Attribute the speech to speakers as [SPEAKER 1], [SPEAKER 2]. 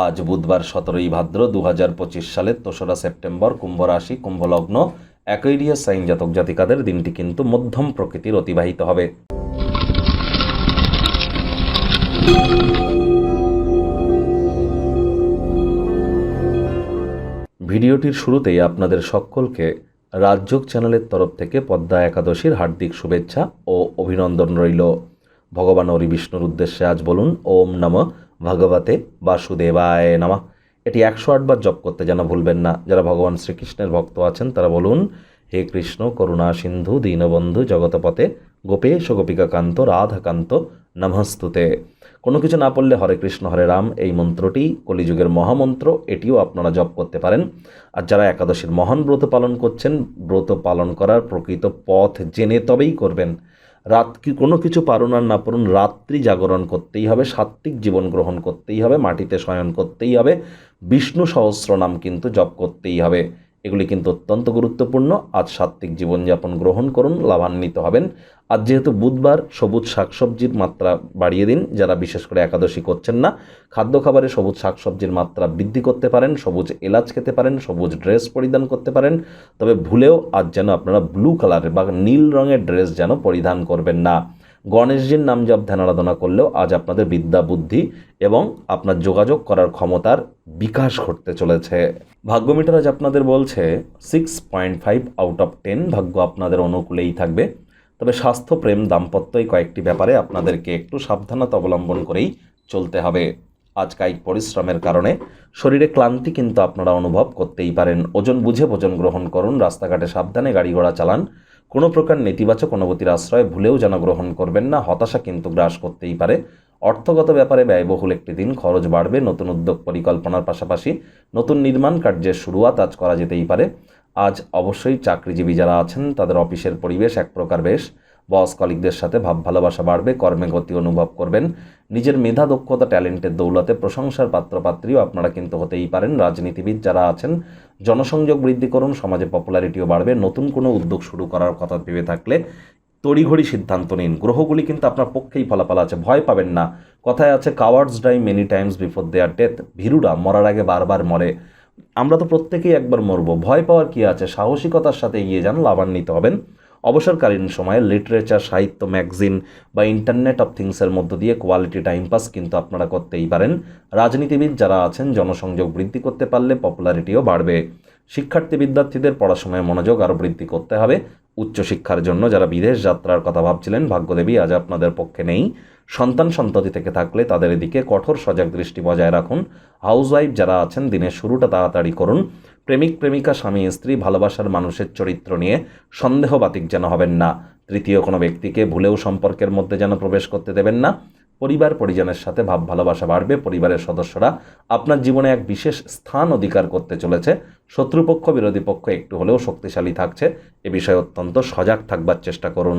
[SPEAKER 1] আজ বুধবার সতেরোই ভাদ্র দু হাজার পঁচিশ সালের দোসরা সেপ্টেম্বর কুম্ভ রাশি কুম্ভলগ্ন, অ্যাকোয়ারিয়াস সাইন জাতক জাতিকাদের দিনটি কিন্তু মধ্যম প্রকৃতির অতিবাহিত হবে। ভিডিওটির শুরুতেই আপনাদের সকলকে রাজযোগ চ্যানেলের তরফ থেকে পদ্মা একাদশীর হার্দিক শুভেচ্ছা ও অভিনন্দন রইল। ভগবান হরি বিষ্ণুর উদ্দেশ্যে আজ বলুন, ওম নম ভগবতে বাসুদেবায় নামা। এটি একশো আটবার জপ করতে যেন ভুলবেন না। যারা ভগবান শ্রীকৃষ্ণের ভক্ত আছেন, তারা বলুন, হে কৃষ্ণ, করুণা সিন্ধু, দীনবন্ধু, জগতপথে, গোপেশ, গোপিকাকান্ত, রাধাকান্ত, নমস্তুতে। কোনো কিছু না পড়লে হরে কৃষ্ণ, হরে রাম, এই মন্ত্রটি কলিযুগের মহামন্ত্র, এটিও আপনারা জপ করতে পারেন। আর যারা একাদশীর মহান ব্রত পালন করছেন, ব্রত পালন করার প্রকৃত পথ জেনে তবেই করবেন। রাত কি কোনো কিছু পারুন আর না পারুন, রাত্রি জাগরণ করতেই হবে, সাত্ত্বিক জীবন গ্রহণ করতেই হবে, মাটিতে শয়ন করতেই হবে, বিষ্ণু সহস্র নাম কিন্তু জপ করতেই হবে। এগুলি কিন্তু অত্যন্ত গুরুত্বপূর্ণ। আজ সাত্ত্বিক জীবনযাপন গ্রহণ করুন, লাভান্বিত হবেন। আজ যেহেতু বুধবার সবুজ শাকসবজির মাত্রা বাড়িয়ে দিন, যারা বিশেষ করে একাদশী করছেন না, খাদ্য খাবারে সবুজ শাকসবজির মাত্রা বৃদ্ধি করতে পারেন, সবুজ এলাচ খেতে পারেন, সবুজ ড্রেস পরিধান করতে পারেন। তবে ভুলেও আজ যেন আপনারা ব্লু কালারের বা নীল রঙের ড্রেস যেন পরিধান করবেন না। গণেশজির নাম জপ ধ্যান আরাধনা করলেও আজ আপনাদের বিদ্যা, বুদ্ধি এবং আপনার যোগাযোগ করার ক্ষমতার বিকাশ ঘটতে চলেছে। ভাগ্যমিটার আজ আপনাদের বলছে six point five out of ten ভাগ্য আপনাদের অনুকূলেই থাকবে। তবে স্বাস্থ্য, প্রেম, দাম্পত্য এই কয়েকটি ব্যাপারে আপনাদেরকে একটু সাবধানতা অবলম্বন করেই চলতে হবে। আজ কায়িক পরিশ্রমের কারণে শরীরে ক্লান্তি কিন্তু আপনারা অনুভব করতেই পারেন। ওজন বুঝে ভোজন গ্রহণ করুন, রাস্তাঘাটে সাবধানে গাড়ি ঘোড়া চালান কোনো প্রকার নেতিবাচক অনুভূতির আশ্রয় ভুলেও যেন গ্রহণ করবেন না, হতাশা কিন্তু গ্রাস করতেই পারে। অর্থগত ব্যাপারে ব্যয়বহুল একটি দিন, খরচ বাড়বে, নতুন উদ্যোগ পরিকল্পনার পাশাপাশি নতুন নির্মাণ কার্যের শুরুয়াত আজ করা যেতেই পারে। আজ অবশ্যই চাকরিজীবী যারা আছেন, তাদের অফিসের পরিবেশ এক প্রকার বেশ। বস কলিকদের সাথে ভাব ভালোবাসা বাড়বে, কর্মে গতি অনুভব করবেন। নিজের মেধা, দক্ষতা, ট্যালেন্টের দৌলতে প্রশংসার পাত্রপাত্রীও আপনারা কিন্তু হতেই পারেন। রাজনীতিবিদ যারা আছেন, জনসংযোগ বৃদ্ধি করুন, সমাজে পপুলারিটিও বাড়বে। নতুন কোনো উদ্যোগ শুরু করার কথা ভেবে থাকলে তড়িঘড়ি সিদ্ধান্ত নিন। গ্রহগুলি কিন্তু আপনার পক্ষেই ফলাফল আছে, ভয় পাবেন না। কথায় আছে cowards die many times before their death ভীরুরা মরার আগে বারবার মরে। আমরা তো প্রত্যেকেই একবার মরব। ভয় পাওয়ার কি আছে? সাহসিকতার সাথে এগিয়ে যান, লাভান্বিত হবেন। অবসরকালীন সময়ে লিটারেচার সাহিত্য ম্যাগজিন বা ইন্টারনেট অফ থিংসের মধ্য দিয়ে কোয়ালিটি টাইম পাস কিন্তু আপনারা করতেই পারেন। রাজনীতিবিদ যারা আছেন, জনসংযোগ বৃদ্ধি করতে পারলে পপুলারিটিও বাড়বে। শিক্ষার্থী বিদ্যার্থীদের পড়াশোনায় মনোযোগ আরও বৃদ্ধি করতে হবে। উচ্চশিক্ষার জন্য যারা বিদেশ যাত্রার কথা ভাবছিলেন, ভাগ্যদেবী আজ আপনাদের পক্ষে নেই। সন্তান সন্ততি থেকে থাকলে তাদের এদিকে কঠোর সজাগ দৃষ্টি বজায় রাখুন। হাউসওয়াইফ যারা আছেন, দিনের শুরুটা তাড়াতাড়ি করুন। প্রেমিক, প্রেমিকা, স্বামী, স্ত্রী ভালোবাসার মানুষের চরিত্র নিয়ে সন্দেহবাতিক যেন হবেন না। তৃতীয় কোনো ব্যক্তিকে ভুলেও সম্পর্কের মধ্যে যেন প্রবেশ করতে দেবেন না। পরিবার, পরিজনের সাথে ভাব, ভালোবাসা বাড়বে, পরিবারের সদস্যরা আপনার জীবনে এক বিশেষ স্থান অধিকার করতে চলেছে। শত্রুপক্ষ, বিরোধী পক্ষ একটু হলেও শক্তিশালী থাকছে। এ বিষয়ে অত্যন্ত সজাগ থাকবার চেষ্টা করুন।